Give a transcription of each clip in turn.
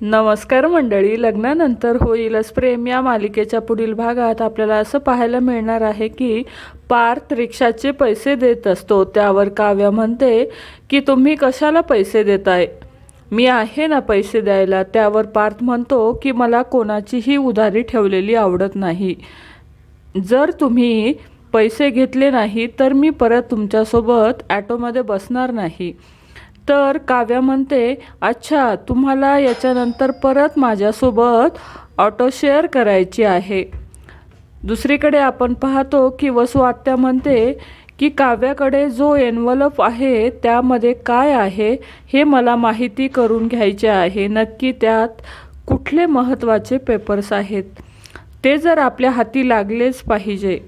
नमस्कार मंडळी लग्नानंतर होईलच प्रेम. या मालिकेच्या पुढील भागात आपल्याला असं पाहायला मिळणार आहे की पार्थ रिक्षाचे पैसे देत असतो. त्यावर काव्या म्हणते की तुम्ही कशाला पैसे देताय? मी आहे ना पैसे द्यायला. त्यावर पार्थ म्हणतो की मला कोणाचीही उधारी ठेवलेली आवडत नाही. जर तुम्ही पैसे घेतले नाही तर मी परत तुमच्यासोबत ॲटोमध्ये बसणार नाही. तर काव्या म्हणते अच्छा तुम्हाला याच्यानंतर परत माझ्यासोबत ऑटो शेअर करायची आहे. दुसरीकडे आपण पाहतो की वसू आत्या म्हणते की काव्याकडे जो एनवलप आहे त्यामध्ये काय आहे हे मला माहिती करून घ्यायचे आहे. नक्की त्यात कुठले महत्त्वाचे पेपर्स आहेत? ते जर आपल्या हाती लागलेच पाहिजे.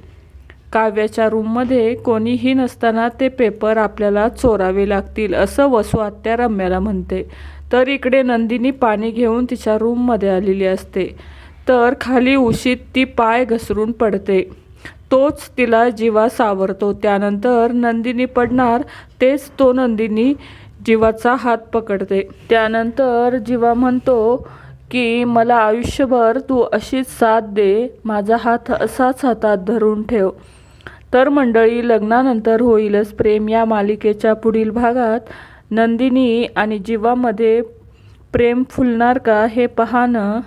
काव्याच्या रूममध्ये कोणीही नसताना ते पेपर आपल्याला चोरावे लागतील असं वसू आत्या रम्याला म्हणते. तर इकडे नंदिनी पाणी घेऊन तिच्या रूममध्ये आलेली असते. तर खाली उशीत ती पाय घसरून पडते. तोच तिला जीवा सावरतो. त्यानंतर नंदिनी पडणार तेच तो नंदिनी जीवाचा हात पकडते. त्यानंतर जीवा म्हणतो की मला आयुष्यभर तू अशीच साथ दे माझा हात असाच हातात धरून ठेव. तर मंडळी लग्नानंतर होईलच प्रेम. या मालिकेच्या पुढील भागात नंदिनी आणि जीवामध्ये प्रेम फुलणार का हे पाहणं